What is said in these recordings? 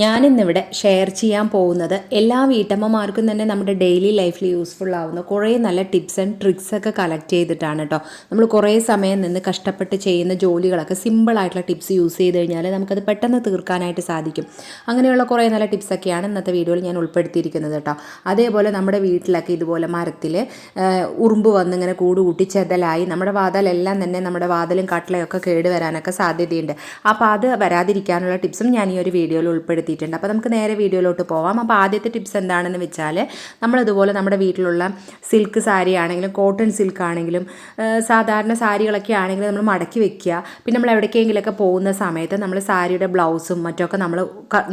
ഞാനിന്നിവിടെ ഷെയർ ചെയ്യാൻ പോകുന്നത് എല്ലാ വീട്ടമ്മമാർക്കും തന്നെ നമ്മുടെ ഡെയിലി ലൈഫിൽ യൂസ്ഫുൾ ആവുന്ന കുറേ നല്ല ടിപ്സ് ആൻഡ് ട്രിക്സ് ഒക്കെ കളക്ട് ചെയ്തിട്ടാണ് കേട്ടോ നമ്മൾ കുറേ സമയം നിന്ന് കഷ്ടപ്പെട്ട് ചെയ്യുന്ന ജോലികളൊക്കെ സിമ്പിളായിട്ടുള്ള ടിപ്സ് യൂസ് ചെയ്ത് കഴിഞ്ഞാൽ നമുക്കത് പെട്ടെന്ന് തീർക്കാനായിട്ട് സാധിക്കും. അങ്ങനെയുള്ള കുറേ നല്ല ടിപ്സൊക്കെയാണ് ഇന്നത്തെ വീഡിയോയിൽ ഞാൻ ഉൾപ്പെടുത്തിയിരിക്കുന്നത് കേട്ടോ അതേപോലെ നമ്മുടെ വീട്ടിലൊക്കെ ഇതുപോലെ മരത്തിൽ ഉറുമ്പ് വന്ന് ഇങ്ങനെ കൂട് കൂട്ടി ചെതലായി നമ്മുടെ വാതലെല്ലാം തന്നെ നമ്മുടെ വാതലും കട്ടിലയൊക്കെ കേട് വരാനൊക്കെ സാധ്യതയുണ്ട്. അപ്പോൾ അത് വരാതിരിക്കാനുള്ള ടിപ്സും ഞാൻ ഈ ഒരു വീഡിയോയിൽ ഉൾപ്പെടുത്തിയിട്ടുണ്ട്. അപ്പോൾ നമുക്ക് നേരെ വീഡിയോയിലോട്ട് പോവാം. അപ്പോൾ ആദ്യത്തെ ടിപ്സ് എന്താണെന്ന് വെച്ചാൽ നമ്മളിതുപോലെ നമ്മുടെ വീട്ടിലുള്ള സിൽക്ക് സാരി ആണെങ്കിലും കോട്ടൺ സിൽക്ക് ആണെങ്കിലും സാധാരണ സാരികളൊക്കെ ആണെങ്കിലും നമ്മൾ മടക്കി വെക്കുക. പിന്നെ നമ്മൾ എവിടേക്കെങ്കിലുമൊക്കെ പോകുന്ന സമയത്ത് നമ്മൾ സാരിയുടെ ബ്ലൗസും മറ്റൊക്കെ നമ്മൾ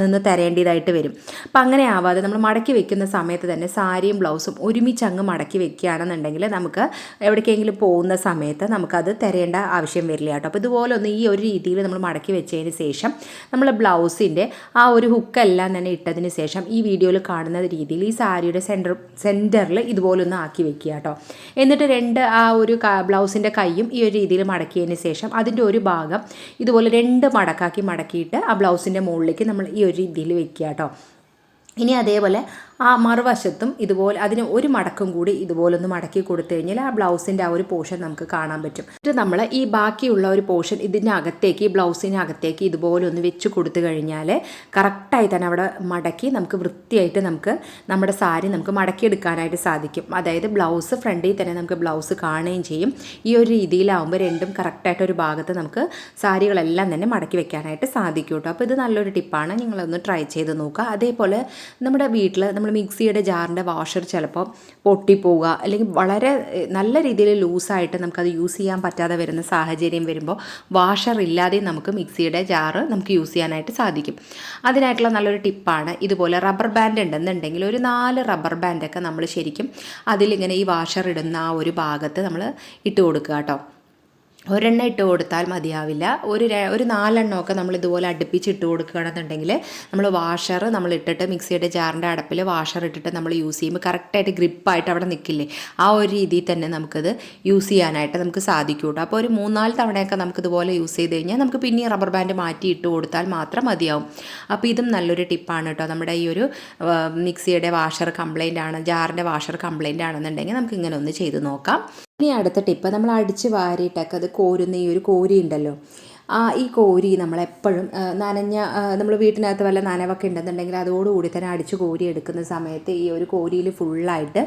നിന്ന് തരേണ്ടതായിട്ട് വരും. അപ്പം അങ്ങനെ ആവാതെ നമ്മൾ മടക്കി വെക്കുന്ന സമയത്ത് തന്നെ സാരിയും ബ്ലൗസും ഒരുമിച്ച് അങ്ങ് മടക്കി വെക്കുകയാണെന്നുണ്ടെങ്കിൽ നമുക്ക് എവിടേക്കെങ്കിലും പോകുന്ന സമയത്ത് നമുക്കത് തരേണ്ട ആവശ്യം വരില്ല കേട്ടോ. അപ്പോൾ ഇതുപോലെ ഒന്ന് ഈ ഒരു രീതിയിൽ നമ്മൾ മടക്കി വെച്ചതിന് ശേഷം നമ്മൾ ബ്ലൗസിന്റെ ആ ഒരു ഹുക്കെല്ലാം തന്നെ ഇട്ടതിന് ശേഷം ഈ വീഡിയോയിൽ കാണുന്ന രീതിയിൽ ഈ സാരിയുടെ സെന്റർ സെന്ററിൽ ഇതുപോലൊന്ന് ആക്കി വെക്കുക കേട്ടോ. എന്നിട്ട് രണ്ട് ആ ഒരു ബ്ലൗസിന്റെ കൈയും ഈ ഒരു രീതിയിൽ മടക്കിയതിന് ശേഷം അതിന്റെ ഒരു ഭാഗം ഇതുപോലെ രണ്ട് മടക്കാക്കി മടക്കിയിട്ട് ആ ബ്ലൗസിന്റെ മുകളിലേക്ക് നമ്മൾ ഈ ഒരു രീതിയിൽ വെക്കുക കേട്ടോ. ഇനി അതേപോലെ ആ മറുവശത്തും ഇതുപോലെ അതിന് ഒരു മടക്കും കൂടി ഇതുപോലെ ഒന്ന് മടക്കി കൊടുത്തു കഴിഞ്ഞാൽ ആ ബ്ലൗസിന്റെ ആ ഒരു പോർഷൻ നമുക്ക് കാണാൻ പറ്റും. എന്നിട്ട് നമ്മൾ ഈ ബാക്കിയുള്ള ഒരു പോർഷൻ ഇതിന്റെ അകത്തേക്ക് ബ്ലൗസിന്റെ അകത്തേക്ക് ഇതുപോലെ ഒന്ന് വെച്ച് കൊടുത്തു കഴിഞ്ഞാൽ കറക്റ്റായി തന്നെ അവിടെ മടക്കി നമുക്ക് വൃത്തിയായിട്ട് നമുക്ക് നമ്മുടെ സാരി നമുക്ക് മടക്കിയെടുക്കാനായിട്ട് സാധിക്കും. അതായത് ബ്ലൗസ് ഫ്രണ്ടിൽ തന്നെ നമുക്ക് ബ്ലൗസ് കാണുകയും ചെയ്യും. ഈ ഒരു രീതിയിലാവുമ്പോൾ രണ്ടും കറക്റ്റായിട്ട് ഒരു ഭാഗത്ത് നമുക്ക് സാരികളെല്ലാം തന്നെ മടക്കി വെക്കാനായിട്ട് സാധിക്കും കേട്ടോ. അപ്പോൾ ഇത് നല്ലൊരു ടിപ്പാണ്. നിങ്ങളൊന്ന് ട്രൈ ചെയ്ത് നോക്കുക. അതേപോലെ നമ്മുടെ വീട്ടിൽ നമ്മൾ മിക്സിയുടെ ജാറിന്റെ വാഷർ ചിലപ്പോൾ പൊട്ടിപ്പോവുക അല്ലെങ്കിൽ വളരെ നല്ല രീതിയിൽ ലൂസായിട്ട് നമുക്കത് യൂസ് ചെയ്യാൻ പറ്റാതെ വരുന്ന സാഹചര്യം വരുമ്പോൾ വാഷർ ഇല്ലാതെ നമുക്ക് മിക്സിയുടെ ജാറ് നമുക്ക് യൂസ് ചെയ്യാനായിട്ട് സാധിക്കും. അതിനായിട്ടുള്ള നല്ലൊരു ടിപ്പാണ് ഇതുപോലെ റബ്ബർ ബാൻഡ് ഉണ്ടെന്നുണ്ടെങ്കിൽ ഒരു നാല് റബ്ബർ ബാൻഡൊക്കെ നമ്മൾ ശരിക്കും അതിലിങ്ങനെ ഈ വാഷർ ഇടുന്ന ആ ഒരു ഭാഗത്ത് നമ്മൾ ഇട്ട് കൊടുക്കുക കേട്ടോ. ഒരെണ്ണം ഇട്ട് കൊടുത്താൽ മതിയാവില്ല. ഒരു ഒരു നാലെണ്ണമൊക്കെ നമ്മൾ ഇതുപോലെ അടുപ്പിച്ച് ഇട്ട് കൊടുക്കുകയാണെന്നുണ്ടെങ്കിൽ നമ്മൾ വാഷർ നമ്മൾ ഇട്ടിട്ട് മിക്സിയുടെ ജാറിന്റെ അടപ്പിൽ വാഷർ ഇട്ടിട്ട് നമ്മൾ യൂസ് ചെയ്യുമ്പോൾ കറക്റ്റായിട്ട് ഗ്രിപ്പായിട്ട് അവിടെ നിൽക്കില്ലേ? ആ ഒരു രീതിയിൽ തന്നെ നമുക്കത് യൂസ് ചെയ്യാനായിട്ട് നമുക്ക് സാധിക്കും കേട്ടോ. അപ്പോൾ ഒരു മൂന്നാൽ തവണയൊക്കെ നമുക്കിതുപോലെ യൂസ് ചെയ്ത് കഴിഞ്ഞാൽ നമുക്ക് പിന്നെ റബ്ബർ ബാൻഡ് മാറ്റി ഇട്ട് കൊടുത്താൽ മാത്രം മതിയാവും. അപ്പോൾ ഇതും നല്ലൊരു ടിപ്പാണ് കേട്ടോ. നമ്മുടെ ഈ ഒരു മിക്സിയുടെ വാഷർ കംപ്ലൈന്റ് ആണ് ജാറിന്റെ വാഷർ കംപ്ലൈന്റ് ആണെന്നുണ്ടെങ്കിൽ നമുക്ക് ഇങ്ങനെ ഒന്ന് ചെയ്ത് നോക്കാം. ഇനി അടുത്ത ടിപ്പ് നമ്മൾ അടിച്ച് വാരിയിട്ടൊക്കെ അത് കോരുന്ന ഈ ഒരു കോരി ഉണ്ടല്ലോ. ഈ കോരി നമ്മളെപ്പോഴും ആ, നനഞ്ഞ നമ്മൾ വീട്ടിനകത്ത് വല്ല നനവൊക്കെ ഉണ്ടെന്നുണ്ടെങ്കിൽ അതോടുകൂടി തന്നെ അടിച്ച് കോരി എടുക്കുന്ന സമയത്ത് ഈ ഒരു കോരിയിൽ ഫുള്ളായിട്ട്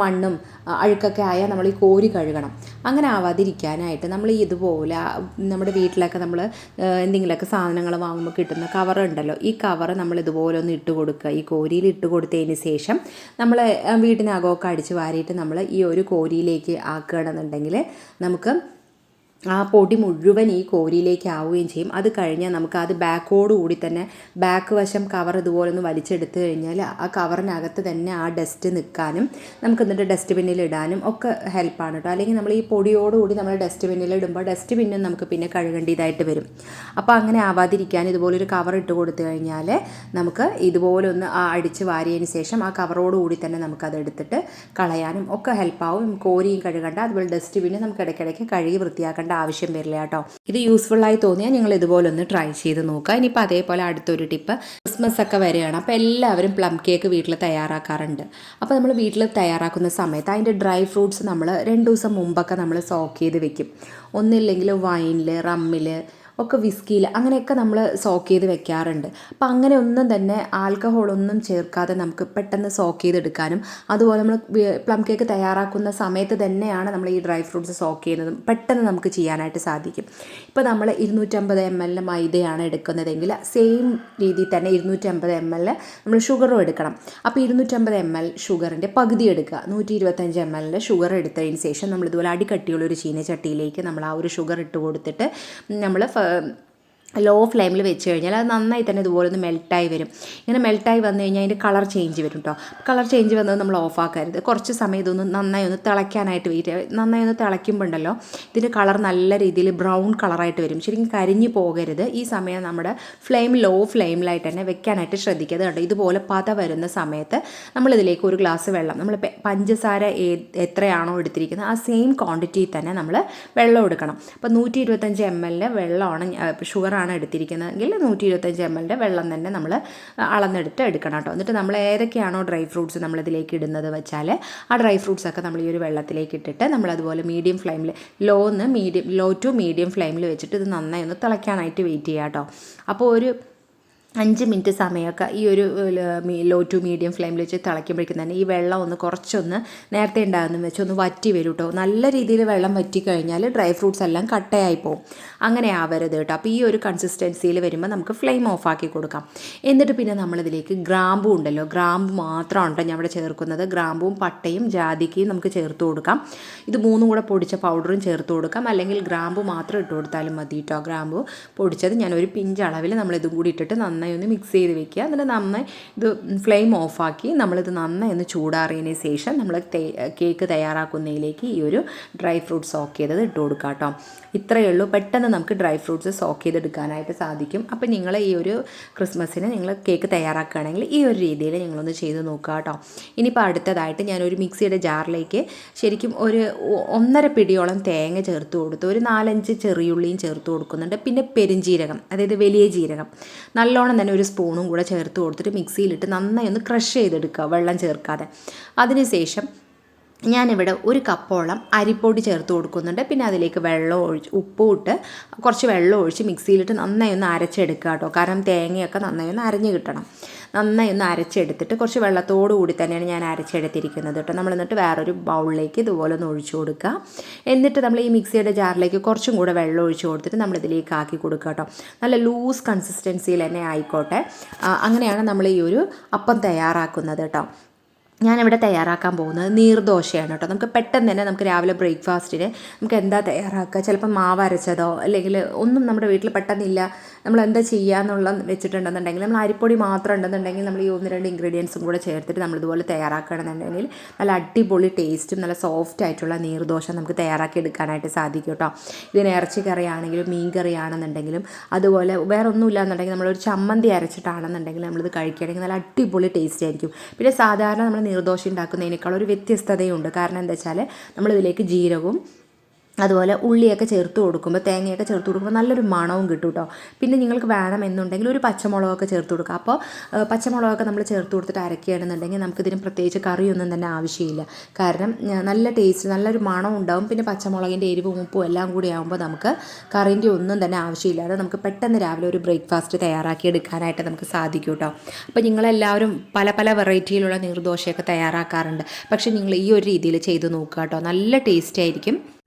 മണ്ണും അഴുക്കൊക്കെ ആയാൽ നമ്മൾ ഈ കോരി കഴുകണം. അങ്ങനെ ആവാതിരിക്കാനായിട്ട് നമ്മൾ ഇതുപോലെ നമ്മുടെ വീട്ടിലൊക്കെ നമ്മൾ എന്തെങ്കിലുമൊക്കെ സാധനങ്ങൾ വാങ്ങുമ്പോൾ കിട്ടുന്ന കവർ ഉണ്ടല്ലോ ഈ കവർ നമ്മൾ ഇതുപോലെ ഒന്ന് ഇട്ട് കൊടുക്കുക. ഈ കോരിയിൽ ഇട്ട് കൊടുത്തതിന് ശേഷം നമ്മൾ വീട്ടിനകമൊക്കെ അടിച്ച് വാരിയിട്ട് നമ്മൾ ഈ ഒരു കോരിയിലേക്ക് ആക്കുകയാണെന്നുണ്ടെങ്കിൽ നമുക്ക് ആ പൊടി മുഴുവൻ ഈ കോരിയിലേക്ക് ആവുകയും ചെയ്യും. അത് കഴിഞ്ഞാൽ നമുക്ക് അത് ബാക്കോട് കൂടി തന്നെ ബാക്ക് വശം കവർ ഇതുപോലെ ഒന്ന് വലിച്ചെടുത്ത് കഴിഞ്ഞാൽ ആ കവറിനകത്ത് തന്നെ ആ ഡസ്റ്റ് നിൽക്കാനും നമുക്ക് എന്നിട്ട് ഡസ്റ്റ്ബിന്നിൽ ഇടാനും ഒക്കെ ഹെൽപ്പാണ് കേട്ടോ. അല്ലെങ്കിൽ നമ്മൾ ഈ പൊടിയോടുകൂടി നമ്മൾ ഡസ്റ്റ്ബിന്നിൽ ഇടുമ്പോൾ ഡസ്റ്റ്ബിന്നും നമുക്ക് പിന്നെ കഴുകേണ്ടതായിട്ട് വരും. അപ്പോൾ അങ്ങനെ ആവാതിരിക്കാൻ ഇതുപോലൊരു കവർ ഇട്ട് കൊടുത്തു കഴിഞ്ഞാൽ നമുക്ക് ഇതുപോലെ ഒന്ന് ആ അടിച്ച് വാരിയതിന് ശേഷം ആ കവറോട് കൂടി തന്നെ നമുക്കത് എടുത്തിട്ട് കളയാനും ഒക്കെ ഹെൽപ്പാവും കോരിയും കഴുകണ്ട അതുപോലെ ഡസ്റ്റ്ബിന്ന് നമുക്ക് ഇടയ്ക്കിടയ്ക്ക് കഴുകി വൃത്തിയാക്കേണ്ട ആവശ്യം വരില്ല കേട്ടോ. ഇത് യൂസ്ഫുൾ ആയി തോന്നിയാൽ നിങ്ങൾ ഇതുപോലെ ഒന്ന് ട്രൈ ചെയ്ത് നോക്കുക. ഇനിയിപ്പോൾ അതേപോലെ അടുത്തൊരു ടിപ്പ് ക്രിസ്മസ് ഒക്കെ വരികയാണ്. അപ്പോൾ എല്ലാവരും പ്ലം കേക്ക് വീട്ടിൽ തയ്യാറാക്കാറുണ്ട്. അപ്പോൾ നമ്മൾ വീട്ടിൽ തയ്യാറാക്കുന്ന സമയത്ത് അതിന്റെ ഡ്രൈ ഫ്രൂട്ട്സ് നമ്മൾ രണ്ട് ദിവസം മുമ്പൊക്കെ നമ്മൾ സോക്ക് ചെയ്ത് വെക്കും. ഒന്നില്ലെങ്കിൽ വൈനിൽ റമ്മിൽ ഒക്കെ വിസ്കിയിൽ അങ്ങനെയൊക്കെ നമ്മൾ സോക്ക് ചെയ്ത് വെക്കാറുണ്ട്. അപ്പം അങ്ങനെ ഒന്നും തന്നെ ആൽക്കഹോൾ ഒന്നും ചേർക്കാതെ നമുക്ക് പെട്ടെന്ന് സോക്ക് ചെയ്തെടുക്കാനും അതുപോലെ നമ്മൾ പ്ലം കേക്ക് തയ്യാറാക്കുന്ന സമയത്ത് തന്നെയാണ് നമ്മൾ ഈ ഡ്രൈ ഫ്രൂട്ട്സ് സോക്ക് ചെയ്യുന്നതും പെട്ടെന്ന് നമുക്ക് ചെയ്യാനായിട്ട് സാധിക്കും. ഇപ്പോൾ നമ്മൾ ഇരുന്നൂറ്റമ്പത് എം എൽ മൈദയാണ് എടുക്കുന്നതെങ്കിൽ സെയിം രീതിയിൽ തന്നെ ഇരുന്നൂറ്റമ്പത് എം എൽ നമ്മൾ ഷുഗറും എടുക്കണം. അപ്പോൾ ഇരുന്നൂറ്റമ്പത് എം എൽ ഷുഗറിന്റെ പകുതി എടുക്കുക. നൂറ്റി ഇരുപത്തഞ്ച് എം എല്ലിന്റെ ഷുഗർ എടുത്തതിന് ശേഷം നമ്മൾ ഇതുപോലെ അടിക്കട്ടിയുള്ള ഒരു ചീനച്ചട്ടിയിലേക്ക് നമ്മൾ ആ ഒരു ഷുഗർ ഇട്ട് കൊടുത്തിട്ട് നമ്മൾ Um. ലോ ഫ്ലെയിമിൽ വെച്ച് കഴിഞ്ഞാൽ അത് നന്നായി തന്നെ ഇതുപോലെ ഒന്ന് മെൽട്ടായി വരും. ഇങ്ങനെ മെൽട്ടായി വന്നു കഴിഞ്ഞാൽ അതിന്റെ കളർ ചേഞ്ച് വരും കേട്ടോ കളർ ചേഞ്ച് വന്നത് നമ്മൾ ഓഫാക്കരുത് കുറച്ച് സമയം ഇതൊന്ന് നന്നായി ഒന്ന് തിളയ്ക്കാനായിട്ട് വെയിറ്റ് നന്നായി ഒന്ന് തിളയ്ക്കുമ്പോൾ ഉണ്ടല്ലോ ഇതിന്റെ കളർ നല്ല രീതിയിൽ ബ്രൗൺ കളറായിട്ട് വരും. ശരിക്കും കരിഞ്ഞു പോകരുത്. ഈ സമയം നമ്മുടെ ഫ്ലെയിം ലോ ഫ്ലെയിമിലായിട്ട് തന്നെ വെക്കാനായിട്ട് ശ്രദ്ധിക്കുക. അതുകൊണ്ട് ഇതുപോലെ പത വരുന്ന സമയത്ത് നമ്മളിതിലേക്ക് ഒരു ഗ്ലാസ് വെള്ളം നമ്മൾ പഞ്ചസാര എത്രയാണോ എടുത്തിരിക്കുന്നത് ആ സെയിം ക്വാണ്ടിറ്റിയിൽ തന്നെ നമ്മൾ വെള്ളം എടുക്കണം. അപ്പോൾ നൂറ്റി ഇരുപത്തഞ്ച് എം എല്ലിന്റെ വെള്ളമാണ് ഷുഗറാണ് ലിറ്ററാണ് എടുത്തിരിക്കുന്നതെങ്കിൽ നൂറ്റി ഇരുപത്തഞ്ച് എം എല്ലിന്റെ വെള്ളം തന്നെ നമ്മൾ അളന്നെടുത്ത് എടുക്കണം കേട്ടോ. എന്നിട്ട് നമ്മൾ ഏതൊക്കെയാണോ ഡ്രൈ ഫ്രൂട്ട്സ് നമ്മളിതിലേക്ക് ഇടുന്നത് വെച്ചാൽ ആ ഡ്രൈ ഫ്രൂട്ട്സ് ഒക്കെ നമ്മൾ ഈ ഒരു വെള്ളത്തിലേക്ക് ഇട്ടിട്ട് നമ്മളതുപോലെ മീഡിയം ഫ്ലെയിമിൽ ലോ ഒന്ന് മീഡിയം ലോ ടു മീഡിയം ഫ്ലെയിമിൽ വെച്ചിട്ട് ഇത് നന്നായി ഒന്ന് തിളയ്ക്കാനായിട്ട് വെയിറ്റ് ചെയ്യാം കേട്ടോ. അപ്പോൾ ഒരു അഞ്ച് മിനിറ്റ് സമയമൊക്കെ ഈ ഒരു ലോ ടു മീഡിയം ഫ്ലെയിമിൽ വെച്ച് തിളയ്ക്കുമ്പോഴേക്കും തന്നെ ഈ വെള്ളം ഒന്ന് കുറച്ചൊന്ന് നേരത്തെ ഉണ്ടാകുന്ന വെച്ച് ഒന്ന് വറ്റി വരും കേട്ടോ നല്ല രീതിയിൽ വെള്ളം വറ്റി കഴിഞ്ഞാൽ ഡ്രൈ ഫ്രൂട്ട്സ് എല്ലാം കട്ടയായി പോകും അങ്ങനെ ആവരുത് കേട്ടോ അപ്പോൾ ഈ ഒരു കൺസിസ്റ്റൻസിയിൽ വരുമ്പോൾ നമുക്ക് ഫ്ലെയിം ഓഫ് ആക്കി കൊടുക്കാം. എന്നിട്ട് പിന്നെ നമ്മളിതിലേക്ക് ഗ്രാമ്പു ഉണ്ടല്ലോ. ഗ്രാമ്പു മാത്രമാണ് കേട്ടോ ഞാൻ ഇവിടെ ചേർക്കുന്നത്. ഗ്രാമ്പും പട്ടയും ജാതിക്കയും നമുക്ക് ചേർത്ത് കൊടുക്കാം. ഇത് മൂന്നും കൂടെ പൊടിച്ച പൗഡറും ചേർത്ത് കൊടുക്കാം. അല്ലെങ്കിൽ ഗ്രാമ്പു മാത്രം ഇട്ട് കൊടുത്താലും മതി കേട്ടോ ഗ്രാമ്പു പൊടിച്ചത് ഞാൻ ഒരു പിഞ്ച് അളവിൽ നമ്മളിതും കൂടി ഇട്ടിട്ട് നന്നായി ഒന്ന് മിക്സ് ചെയ്ത് വെക്കുക. എന്നിട്ട് നന്നായി ഇത് ഫ്ലെയിം ഓഫാക്കി നമ്മളിത് നന്നായി ഒന്ന് ചൂടാറിയതിന് ശേഷം നമ്മൾ കേക്ക് തയ്യാറാക്കുന്നതിലേക്ക് ഈ ഒരു ഡ്രൈ ഫ്രൂട്ട്സ് സോക്ക് ചെയ്തത് ഇട്ട് കൊടുക്കുക കേട്ടോ ഇത്രയേ ഉള്ളൂ. പെട്ടെന്ന് നമുക്ക് ഡ്രൈ ഫ്രൂട്ട്സ് സോക്ക് ചെയ്തെടുക്കാനായിട്ട് സാധിക്കും. അപ്പോൾ നിങ്ങൾ ഈ ഒരു ക്രിസ്മസിന് നിങ്ങൾ കേക്ക് തയ്യാറാക്കുകയാണെങ്കിൽ ഈ ഒരു രീതിയിൽ നിങ്ങളൊന്ന് ചെയ്ത് നോക്കുക കേട്ടോ ഇനിയിപ്പോൾ അടുത്തതായിട്ട് ഞാനൊരു മിക്സിയുടെ ജാറിലേക്ക് ശരിക്കും ഒരു ഒന്നര പിടിയോളം തേങ്ങ ചേർത്ത് കൊടുത്തു ഒരു നാലഞ്ച് ചെറിയുള്ളിയും ചേർത്ത് കൊടുക്കുന്നുണ്ട്. പിന്നെ പെരുംജീരകം അതായത് വലിയ ജീരകം. നല്ലോണം തന്നെ ഒരു സ്പൂണും കൂടെ ചേർത്ത് കൊടുത്തിട്ട് മിക്സിയിലിട്ട് നന്നായി ഒന്ന് ക്രഷ് ചെയ്തെടുക്കുക വെള്ളം ചേർക്കാതെ. അതിനുശേഷം ഞാനിവിടെ ഒരു കപ്പോളം അരിപ്പൊടി ചേർത്ത് കൊടുക്കുന്നുണ്ട്. പിന്നെ അതിലേക്ക് വെള്ളം ഒഴിച്ച് ഉപ്പും ഇട്ട് കുറച്ച് വെള്ളം ഒഴിച്ച് മിക്സിയിലിട്ട് നന്നായി ഒന്ന് അരച്ചെടുക്കുക കേട്ടോ. കാരണം തേങ്ങയൊക്കെ നന്നായി ഒന്ന് അരഞ്ഞ് കിട്ടണം. നന്നായി ഒന്ന് അരച്ചെടുത്തിട്ട് കുറച്ച് വെള്ളത്തോടു കൂടി തന്നെയാണ് ഞാൻ അരച്ചെടുത്തിരിക്കുന്നത് കേട്ടോ. നമ്മൾ എന്നിട്ട് വേറൊരു ബൗളിലേക്ക് ഇതുപോലെ ഒന്ന് ഒഴിച്ചു കൊടുക്കുക. എന്നിട്ട് നമ്മൾ ഈ മിക്സിയുടെ ജാറിലേക്ക് കുറച്ചും കൂടെ വെള്ളം ഒഴിച്ചു കൊടുത്തിട്ട് നമ്മൾ ഇതിലേക്ക് ആക്കി കൊടുക്കുക കേട്ടോ. നല്ല ലൂസ് കൺസിസ്റ്റൻസിയിൽ തന്നെ ആയിക്കോട്ടെ. അങ്ങനെയാണ് നമ്മൾ ഈ ഒരു അപ്പം തയ്യാറാക്കുന്നത് കേട്ടോ. ഞാനിവിടെ തയ്യാറാക്കാൻ പോകുന്നത് നീർദോശയാണ് കേട്ടോ. നമുക്ക് പെട്ടെന്ന് തന്നെ നമുക്ക് രാവിലെ ബ്രേക്ക്ഫാസ്റ്റിന് നമുക്ക് എന്താ തയ്യാറാക്കുക? ചിലപ്പോൾ മാവ് അരച്ചതോ അല്ലെങ്കിൽ ഒന്നും നമ്മുടെ വീട്ടിൽ പെട്ടെന്നില്ല നമ്മൾ എന്താ ചെയ്യുക എന്നുള്ള വെച്ചിട്ടുണ്ടെന്നുണ്ടെങ്കിൽ നമ്മൾ അരിപ്പൊടി മാത്രം ഉണ്ടെന്നുണ്ടെങ്കിൽ നമ്മൾ ഈ ഒന്ന് രണ്ട് ഇൻഗ്രീഡിയൻസും കൂടെ ചേർത്തിട്ട് നമ്മൾ ഇതുപോലെ തയ്യാറാക്കുകയാണെന്നുണ്ടെങ്കിൽ നല്ല അടിപൊളി ടേസ്റ്റും നല്ല സോഫ്റ്റ് ആയിട്ടുള്ള നീർദോശ നമുക്ക് തയ്യാറാക്കി എടുക്കാനായിട്ട് സാധിക്കും കേട്ടോ. ഇതിന് ഇറച്ചി കറിയാണെങ്കിലും മീൻ കറിയാണെന്നുണ്ടെങ്കിലും അതുപോലെ വേറെ ഒന്നുമില്ല എന്നുണ്ടെങ്കിൽ നമ്മളൊരു ചമ്മന്തി അരച്ചിട്ടാണെന്നുണ്ടെങ്കിൽ നമ്മളിത് കഴിക്കുകയാണെങ്കിൽ നല്ല അടിപൊളി ടേസ്റ്റ് ആയിരിക്കും. പിന്നെ സാധാരണ നമ്മൾ നീർദോശ ഉണ്ടാക്കുന്നതിനേക്കാൾ ഒരു വ്യത്യസ്തതയുണ്ട്. കാരണം എന്താ വെച്ചാൽ നമ്മളിതിലേക്ക് ജീരകവും അതുപോലെ ഉള്ളിയൊക്കെ ചേർത്ത് കൊടുക്കുമ്പോൾ തേങ്ങയൊക്കെ ചേർത്ത് കൊടുക്കുമ്പോൾ നല്ലൊരു മണവും കിട്ടും കേട്ടോ പിന്നെ നിങ്ങൾക്ക് വേണമെന്നുണ്ടെങ്കിൽ ഒരു പച്ചമുളകൊക്കെ ചേർത്ത് കൊടുക്കുക. അപ്പോൾ പച്ചമുളകൊക്കെ നമ്മൾ ചേർത്ത് കൊടുത്തിട്ട് അരക്കുകയാണെന്നുണ്ടെങ്കിൽ നമുക്കിതിന് പ്രത്യേകിച്ച് കറിയൊന്നും തന്നെ ആവശ്യമില്ല. കാരണം നല്ല ടേസ്റ്റ് നല്ലൊരു മണം ഉണ്ടാവും. പിന്നെ പച്ചമുളകിന്റെ എരിവും ഉപ്പും എല്ലാം കൂടി ആകുമ്പോൾ നമുക്ക് കറിന്റെ ഒന്നും തന്നെ ആവശ്യമില്ലാതെ നമുക്ക് പെട്ടെന്ന് രാവിലെ ഒരു ബ്രേക്ക്ഫാസ്റ്റ് തയ്യാറാക്കി എടുക്കാനായിട്ട് നമുക്ക് സാധിക്കും കേട്ടോ അപ്പോൾ നിങ്ങളെല്ലാവരും പല പല വെറൈറ്റിയിലുള്ള നീർദോശയൊക്കെ തയ്യാറാക്കാറുണ്ട്. പക്ഷേ നിങ്ങൾ ഈ ഒരു രീതിയിൽ ചെയ്ത് നോക്കുക കേട്ടോ നല്ല ടേസ്റ്റ് ആയിരിക്കും.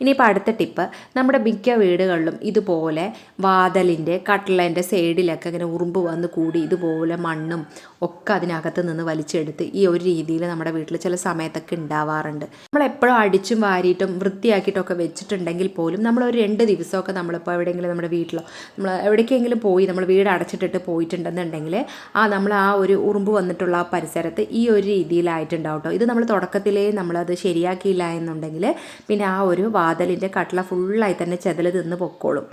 ഇനിയിപ്പോൾ അടുത്ത ടിപ്പ് നമ്മുടെ മിക്ക വീടുകളിലും ഇതുപോലെ വാതലിന്റെ കട്ടിലേന്റെ സൈഡിലൊക്കെ ഇങ്ങനെ ഉറുമ്പ് വന്ന് കൂടി ഇതുപോലെ മണ്ണും ഒക്കെ അതിനകത്ത് നിന്ന് വലിച്ചെടുത്ത് ഈ ഒരു രീതിയിൽ നമ്മുടെ വീട്ടിൽ ചില സമയത്തൊക്കെ ഉണ്ടാവാറുണ്ട്. നമ്മൾ എപ്പോഴും അടിച്ചും വാരിയിട്ടും വൃത്തിയാക്കിയിട്ടൊക്കെ വെച്ചിട്ടുണ്ടെങ്കിൽ പോലും നമ്മൾ ഒരു രണ്ട് ദിവസമൊക്കെ നമ്മളിപ്പോൾ എവിടെയെങ്കിലും നമ്മുടെ വീട്ടിലോ നമ്മൾ എവിടേക്കെങ്കിലും പോയി നമ്മൾ വീട് അടച്ചിട്ടിട്ട് പോയിട്ടുണ്ടെന്നുണ്ടെങ്കിൽ ആ നമ്മൾ ആ ഒരു ഉറുമ്പ് വന്നിട്ടുള്ള ആ പരിസരത്ത് ഈ ഒരു രീതിയിലായിട്ടുണ്ടാവും കേട്ടോ ഇത് നമ്മൾ തുടക്കത്തിലേ നമ്മളത് ശരിയാക്കിയില്ല എന്നുണ്ടെങ്കിൽ പിന്നെ ആ ഒരു വാതലിന്റെ കട്ട്ള ഫുള്ളായി തന്നെ ചെതൽ തിന്ന് പൊക്കോളും.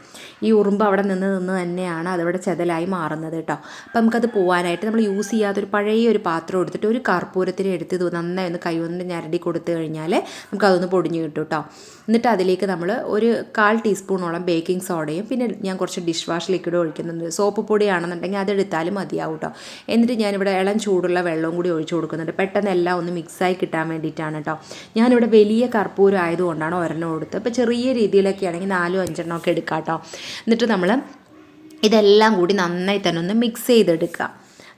ഈ ഉറുമ്പ് അവിടെ നിന്ന് നിന്ന് തന്നെയാണ് അതവിടെ ചെതലായി മാറുന്നത് കേട്ടോ. അപ്പം നമുക്കത് പോകാനായിട്ട് നമ്മൾ യൂസ് ചെയ്യാത്തൊരു പഴയ ഒരു പാത്രം എടുത്തിട്ട് ഒരു കർപ്പൂരത്തിന് എടുത്ത് ഇത് നന്നായി ഒന്ന് കൈ ഒന്ന് ഞരടി കൊടുത്തു കഴിഞ്ഞാൽ നമുക്കതൊന്ന് പൊടിഞ്ഞ് കിട്ടും കേട്ടോ. എന്നിട്ട് അതിലേക്ക് നമ്മൾ ഒരു കാൽ ടീസ്പൂണോളം ബേക്കിംഗ് സോഡയും പിന്നെ ഞാൻ കുറച്ച് ഡിഷ് വാഷ് ലിക്വിഡ് ഒഴിക്കുന്നുണ്ട്. സോപ്പ് പൊടിയാണെന്നുണ്ടെങ്കിൽ അതെടുത്താലും മതിയാവും കേട്ടോ. എന്നിട്ട് ഞാനിവിടെ ഇളം ചൂടുള്ള വെള്ളവും കൂടി ഒഴിച്ചു കൊടുക്കുന്നുണ്ട്. പെട്ടെന്ന് എല്ലാം ഒന്ന് മിക്സായി കിട്ടാൻ വേണ്ടിയിട്ടാണ് കേട്ടോ. ഞാനിവിടെ വലിയ കർപ്പൂരം ആയതുകൊണ്ടാണ് ഒരെണ്ണം കൊടുത്തത് ഇപ്പോൾ ചെറിയ രീതിയിലൊക്കെ ആണെങ്കിൽ നാലോ അഞ്ചെണ്ണം ഒക്കെ എടുക്കാം കേട്ടോ എന്നിട്ട് നമ്മൾ ഇതെല്ലാം കൂടി നന്നായി തന്നെ ഒന്ന് മിക്സ് ചെയ്തെടുക്കുക.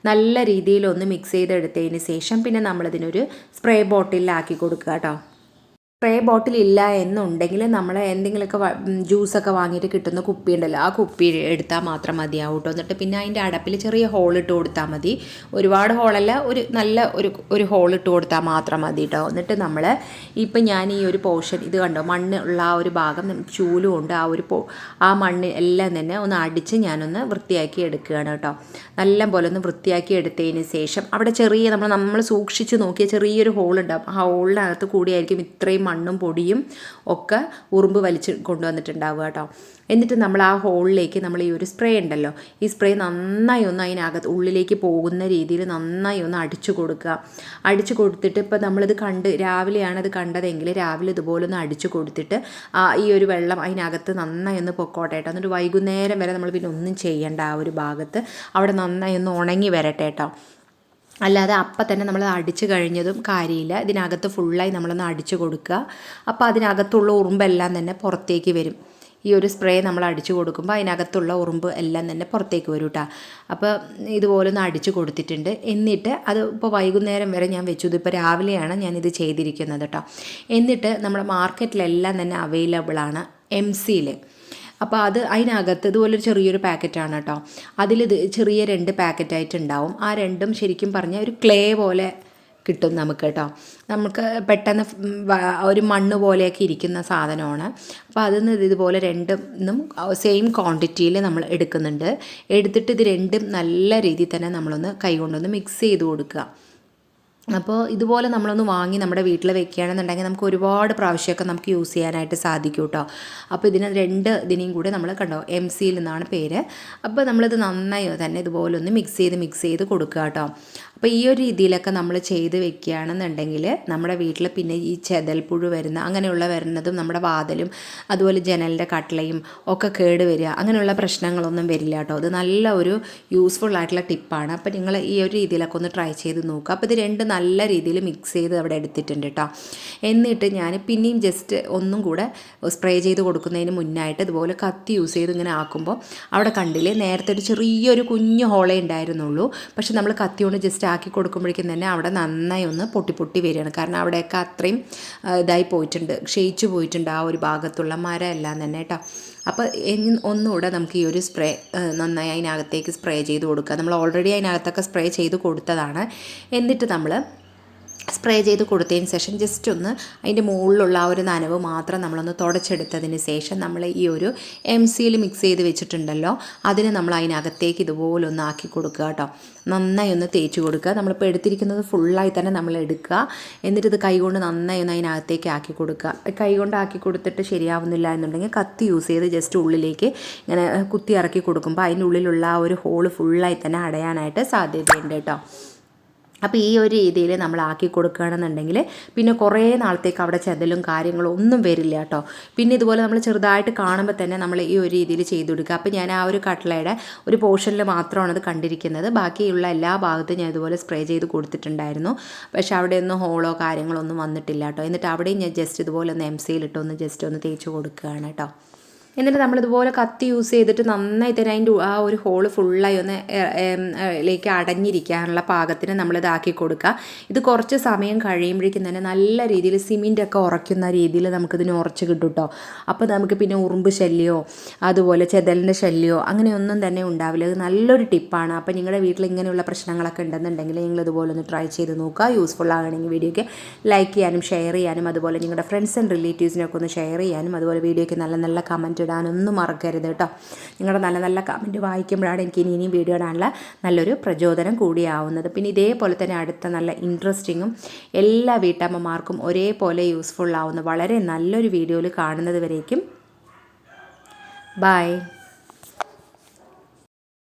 നല്ല രീതിയിൽ ഒന്ന് മിക്സ് ചെയ്തെടുത്തതിന് ശേഷം പിന്നെ നമ്മളിതിനൊരു സ്പ്രേ ബോട്ടിലാക്കി കൊടുക്കുക കേട്ടോ. സ്പ്രേ ബോട്ടിൽ ഇല്ല എന്നുണ്ടെങ്കിൽ നമ്മൾ എന്തെങ്കിലുമൊക്കെ ജ്യൂസൊക്കെ വാങ്ങിയിട്ട് കിട്ടുന്ന കുപ്പി ഉണ്ടല്ലോ ആ കുപ്പി എടുത്താൽ മാത്രം മതിയാവും കേട്ടോ. എന്നിട്ട് പിന്നെ അതിന്റെ അടപ്പിൽ ചെറിയ ഹോൾ ഇട്ട് കൊടുത്താൽ മതി. ഒരുപാട് ഹോളല്ല ഒരു നല്ല ഒരു ഒരു ഹോൾ ഇട്ട് കൊടുത്താൽ മാത്രം മതി കേട്ടോ. എന്നിട്ട് നമ്മൾ ഇപ്പം ഞാൻ ഈ ഒരു പോർഷൻ ഇത് കണ്ടോ മണ്ണ് ഉള്ള ആ ഒരു ഭാഗം ചൂലും ഉണ്ട്. ആ ഒരു പോ ആ മണ്ണ് എല്ലാം തന്നെ ഒന്ന് അടിച്ച് ഞാനൊന്ന് വൃത്തിയാക്കി എടുക്കുകയാണ് കേട്ടോ. നല്ല പോലെ ഒന്ന് വൃത്തിയാക്കി എടുത്തതിന് ശേഷം അവിടെ ചെറിയ നമ്മൾ നമ്മൾ സൂക്ഷിച്ച് നോക്കിയ ചെറിയൊരു ഹോൾ ഉണ്ടാവും. ആ ഹോളിനകത്ത് കൂടിയായിരിക്കും ഇത്രയും മണ്ണും പൊടിയും ഒക്കെ ഉറുമ്പ് വലിച്ച് കൊണ്ടുവന്നിട്ടുണ്ടാവുക കേട്ടോ. എന്നിട്ട് നമ്മൾ ആ ഹോളിലേക്ക് നമ്മൾ ഈ ഒരു സ്പ്രേ ഉണ്ടല്ലോ ഈ സ്പ്രേ നന്നായി ഒന്ന് അതിനകത്ത് ഉള്ളിലേക്ക് പോകുന്ന രീതിയിൽ നന്നായി ഒന്ന് അടിച്ചു കൊടുക്കുക. അടിച്ചു കൊടുത്തിട്ട് ഇപ്പോൾ നമ്മളിത് കണ്ട് രാവിലെയാണ് ഇത് കണ്ടതെങ്കിൽ രാവിലെ ഇതുപോലെ ഒന്ന് അടിച്ചു കൊടുത്തിട്ട് ഈ ഒരു വെള്ളം അതിനകത്ത് നന്നായി ഒന്ന് പൊക്കോട്ടെ കേട്ടോ. എന്നിട്ട് വൈകുന്നേരം വരെ നമ്മൾ പിന്നെ ഒന്നും ചെയ്യേണ്ട ആ ഒരു ഭാഗത്ത് അവിടെ നന്നായി ഒന്ന് ഉണങ്ങി വരട്ടെ കേട്ടോ. അല്ലാതെ അപ്പം തന്നെ നമ്മൾ അടിച്ചു കഴിഞ്ഞതും കാര്യമില്ല. ഇതിനകത്ത് ഫുള്ളായി നമ്മളൊന്ന് അടിച്ചു കൊടുക്കുക. അപ്പോൾ അതിനകത്തുള്ള ഉറുമ്പെല്ലാം തന്നെ പുറത്തേക്ക് വരും. ഈ ഒരു സ്പ്രേ നമ്മൾ അടിച്ചു കൊടുക്കുമ്പോൾ അതിനകത്തുള്ള ഉറുമ്പ് എല്ലാം തന്നെ പുറത്തേക്ക് വരും കേട്ടോ അപ്പോൾ ഇതുപോലെ ഒന്ന് അടിച്ചു കൊടുത്തിട്ടുണ്ട്. എന്നിട്ട് അത് ഇപ്പോൾ വൈകുന്നേരം വരെ ഞാൻ വെച്ചു. ഇതിപ്പോൾ രാവിലെയാണ് ഞാനിത് ചെയ്തിരിക്കുന്നത് കേട്ടോ എന്നിട്ട് നമ്മുടെ മാർക്കറ്റിലെല്ലാം തന്നെ അവൈലബിളാണ് എം സിയിൽ അപ്പോൾ അത് അതിനകത്ത് ഇതുപോലൊരു ചെറിയൊരു പാക്കറ്റാണ് കേട്ടോ. അതിലിത് ചെറിയ രണ്ട് പാക്കറ്റായിട്ട് ഉണ്ടാവും ആ രണ്ടും ശരിക്കും പറഞ്ഞാൽ ഒരു ക്ലേ പോലെ കിട്ടും നമുക്ക് കേട്ടോ. നമുക്ക് പെട്ടെന്ന് ഒരു മണ്ണ് പോലെയൊക്കെ ഇരിക്കുന്ന സാധനമാണ്. അപ്പോൾ അതിൽ നിന്ന് ഇതുപോലെ രണ്ടും സെയിം ക്വാണ്ടിറ്റിയിൽ നമ്മൾ എടുക്കുന്നുണ്ട്. എടുത്തിട്ട് ഇത് രണ്ടും നല്ല രീതിയിൽ തന്നെ നമ്മളൊന്ന് കൈ കൊണ്ടൊന്ന് മിക്സ് ചെയ്ത് കൊടുക്കുക. അപ്പോൾ ഇതുപോലെ നമ്മളൊന്ന് വാങ്ങി നമ്മുടെ വീട്ടിൽ വെക്കുകയാണെന്നുണ്ടെങ്കിൽ നമുക്ക് ഒരുപാട് പ്രാവശ്യമൊക്കെ നമുക്ക് യൂസ് ചെയ്യാനായിട്ട് സാധിക്കും കേട്ടോ. അപ്പോൾ ഇതിന് രണ്ട് ഇതിനെയും കൂടി നമ്മൾ കണ്ടോ എം സിയിൽ നിന്നാണ് പേര്. അപ്പോൾ നമ്മളിത് നന്നായി തന്നെ ഇതുപോലെ ഒന്ന് മിക്സ് ചെയ്ത് മിക്സ് ചെയ്ത് കൊടുക്കുക കേട്ടോ. അപ്പോൾ ഈ ഒരു രീതിയിലൊക്കെ നമ്മൾ ചെയ്ത് വെക്കുകയാണെന്നുണ്ടെങ്കിൽ നമ്മുടെ വീട്ടിൽ പിന്നെ ഈ ചെതൽപ്പുഴു വരുന്ന അങ്ങനെയുള്ള വരുന്നതും നമ്മുടെ വാതിലും അതുപോലെ ജനലിന്റെ കട്ടളയും ഒക്കെ കേട് വരിക അങ്ങനെയുള്ള പ്രശ്നങ്ങളൊന്നും വരില്ല കേട്ടോ. അത് നല്ല ഒരു യൂസ്ഫുൾ ആയിട്ടുള്ള ടിപ്പാണ് അപ്പോൾ നിങ്ങൾ ഈ ഒരു രീതിയിലൊക്കെ ഒന്ന് ട്രൈ ചെയ്ത് നോക്കുക. അപ്പോൾ ഇത് രണ്ട് നല്ല രീതിയിൽ മിക്സ് ചെയ്ത് അവിടെ എടുത്തിട്ടുണ്ട് കേട്ടോ. എന്നിട്ട് ഞാൻ പിന്നെയും ജസ്റ്റ് ഒന്നും കൂടെ സ്പ്രേ ചെയ്ത് കൊടുക്കുന്നതിന് മുന്നായിട്ട് ഇതുപോലെ കത്തി യൂസ് ചെയ്ത് ഇങ്ങനെ ആക്കുമ്പോൾ അവിടെ കണ്ടില്ലേ നേരത്തെ ഒരു ചെറിയൊരു കുഞ്ഞു ഹോളേ ഉണ്ടായിരുന്നുള്ളൂ. പക്ഷെ നമ്മൾ കത്തി കൊണ്ട് ജസ്റ്റ് ആക്കി കൊടുക്കുമ്പോഴേക്കും തന്നെ അവിടെ നന്നായി ഒന്ന് പൊട്ടി പൊട്ടി വരികയാണ്. കാരണം അവിടെയൊക്കെ അത്രയും ഇതായി പോയിട്ടുണ്ട്. ക്ഷയിച്ചു പോയിട്ടുണ്ട് ആ ഒരു ഭാഗത്തുള്ള മരം എല്ലാം തന്നെ കേട്ടോ. അപ്പോൾ ഇനി ഒന്നുകൂടെ നമുക്ക് ഈ ഒരു സ്പ്രേ നന്നായി അതിനകത്തേക്ക് സ്പ്രേ ചെയ്ത് കൊടുക്കുക. നമ്മൾ ഓൾറെഡി അതിനകത്തൊക്കെ സ്പ്രേ ചെയ്ത് കൊടുത്തതാണ്. എന്നിട്ട് നമ്മൾ സ്പ്രേ ചെയ്ത് കൊടുത്തതിന് ശേഷം ജസ്റ്റ് ഒന്ന് അതിന്റെ മുകളിലുള്ള ആ ഒരു നനവ് മാത്രം നമ്മളൊന്ന് തുടച്ചെടുത്തതിന് ശേഷം നമ്മൾ ഈ ഒരു എം സിയിൽ മിക്സ് ചെയ്ത് വെച്ചിട്ടുണ്ടല്ലോ. അതിന് നമ്മൾ അതിനകത്തേക്ക് ഇതുപോലെ ഒന്ന് ആക്കി കൊടുക്കുക കേട്ടോ. നന്നായി ഒന്ന് തേച്ച് കൊടുക്കുക. നമ്മളിപ്പോൾ എടുത്തിരിക്കുന്നത് ഫുള്ളായി തന്നെ നമ്മൾ എടുക്കുക. എന്നിട്ട് ഇത് കൈകൊണ്ട് നന്നായി ഒന്ന് അതിനകത്തേക്ക് ആക്കി കൊടുക്കുക. കൈകൊണ്ട് ആക്കി കൊടുത്തിട്ട് ശരിയാവുന്നില്ല എന്നുണ്ടെങ്കിൽ കത്തി യൂസ് ചെയ്ത് ജസ്റ്റ് ഉള്ളിലേക്ക് ഇങ്ങനെ കുത്തി ഇറക്കി കൊടുക്കുമ്പോൾ അതിന്റെ ഉള്ളിലുള്ള ആ ഒരു ഹോൾ ഫുള്ളായി തന്നെ അടയാനായിട്ട് സാധ്യതയുണ്ട് കേട്ടോ. അപ്പോൾ ഈ ഒരു രീതിയിൽ നമ്മൾ ആക്കി കൊടുക്കുകയാണെന്നുണ്ടെങ്കിൽ പിന്നെ കുറേ നാളത്തേക്ക് അവിടെ ചെതലും കാര്യങ്ങളും ഒന്നും വരില്ല കേട്ടോ. പിന്നെ ഇതുപോലെ നമ്മൾ ചെറുതായിട്ട് കാണുമ്പോൾ തന്നെ നമ്മൾ ഈ ഒരു രീതിയിൽ ചെയ്തു കൊടുക്കുക. അപ്പോൾ ഞാൻ ആ ഒരു കട്ട്ലയുടെ ഒരു പോർഷനിൽ മാത്രമാണ് അത് കണ്ടിരിക്കുന്നത്. ബാക്കിയുള്ള എല്ലാ ഭാഗത്തും ഞാൻ ഇതുപോലെ സ്പ്രേ ചെയ്ത് കൊടുത്തിട്ടുണ്ടായിരുന്നു. പക്ഷേ അവിടെ ഒന്നും ഹോളോ കാര്യങ്ങളൊന്നും വന്നിട്ടില്ല കേട്ടോ. എന്നിട്ട് അവിടെയും ഞാൻ ജസ്റ്റ് ഇതുപോലെ ഒന്ന് എം സിയിലിട്ടൊന്ന് ജസ്റ്റ് ഒന്ന് തേച്ച് കൊടുക്കുകയാണ് കേട്ടോ. എന്നിട്ട് നമ്മളിതുപോലെ കത്തി യൂസ് ചെയ്തിട്ട് നന്നായി തന്നെ അതിന്റെ ആ ഒരു ഹോൾ ഫുള്ളായി ഒന്ന് ലേക്ക് അടഞ്ഞിരിക്കാനുള്ള പാകത്തിന് നമ്മളിതാക്കി കൊടുക്കുക. ഇത് കുറച്ച് സമയം കഴിയുമ്പോഴേക്കും തന്നെ നല്ല രീതിയിൽ സിമിന്റൊക്കെ ഉറയ്ക്കുന്ന രീതിയിൽ നമുക്കിതിന് ഉറച്ച് കിട്ടും കേട്ടോ അപ്പോൾ നമുക്ക് പിന്നെ ഉറുമ്പ് ശല്യമോ അതുപോലെ ചെതലിന്റെ ശല്യമോ അങ്ങനെയൊന്നും തന്നെ ഉണ്ടാവില്ല. അത് നല്ലൊരു ടിപ്പാണ് അപ്പോൾ നിങ്ങളുടെ വീട്ടിൽ ഇങ്ങനെയുള്ള പ്രശ്നങ്ങളൊക്കെ ഉണ്ടെന്നുണ്ടെങ്കിൽ നിങ്ങൾ ഇതുപോലെ ഒന്ന് ട്രൈ ചെയ്ത് നോക്കുക. യൂസ്ഫുൾ ആകണമെങ്കിൽ വീഡിയോയ്ക്ക് ലൈക്ക് ചെയ്യാനും ഷെയർ ചെയ്യാനും അതുപോലെ നിങ്ങളുടെ ഫ്രണ്ട്സ് ആൻഡ് റിലേറ്റീവ്സിനൊക്കെ ഒന്ന് ഷെയർ ചെയ്യാനും അതുപോലെ വീഡിയോയ്ക്ക് നല്ല നല്ല കമന്റ് ഇടാനൊന്നും മറക്കരുത് കേട്ടോ. നിങ്ങളുടെ നല്ല നല്ല കമന്റ് വായിക്കുമ്പോഴാണ് എനിക്ക് ഇനി ഇനിയും വീഡിയോ ഇടാനുള്ള നല്ലൊരു പ്രചോദനം കൂടിയാവുന്നത്. പിന്നെ ഇതേപോലെ തന്നെ അടുത്ത നല്ല ഇൻട്രസ്റ്റിങ്ങും എല്ലാ വീട്ടമ്മമാർക്കും ഒരേപോലെ യൂസ്ഫുള്ളാവുന്ന വളരെ നല്ലൊരു വീഡിയോയിൽ കാണുന്നത് വരേക്കും. ബൈ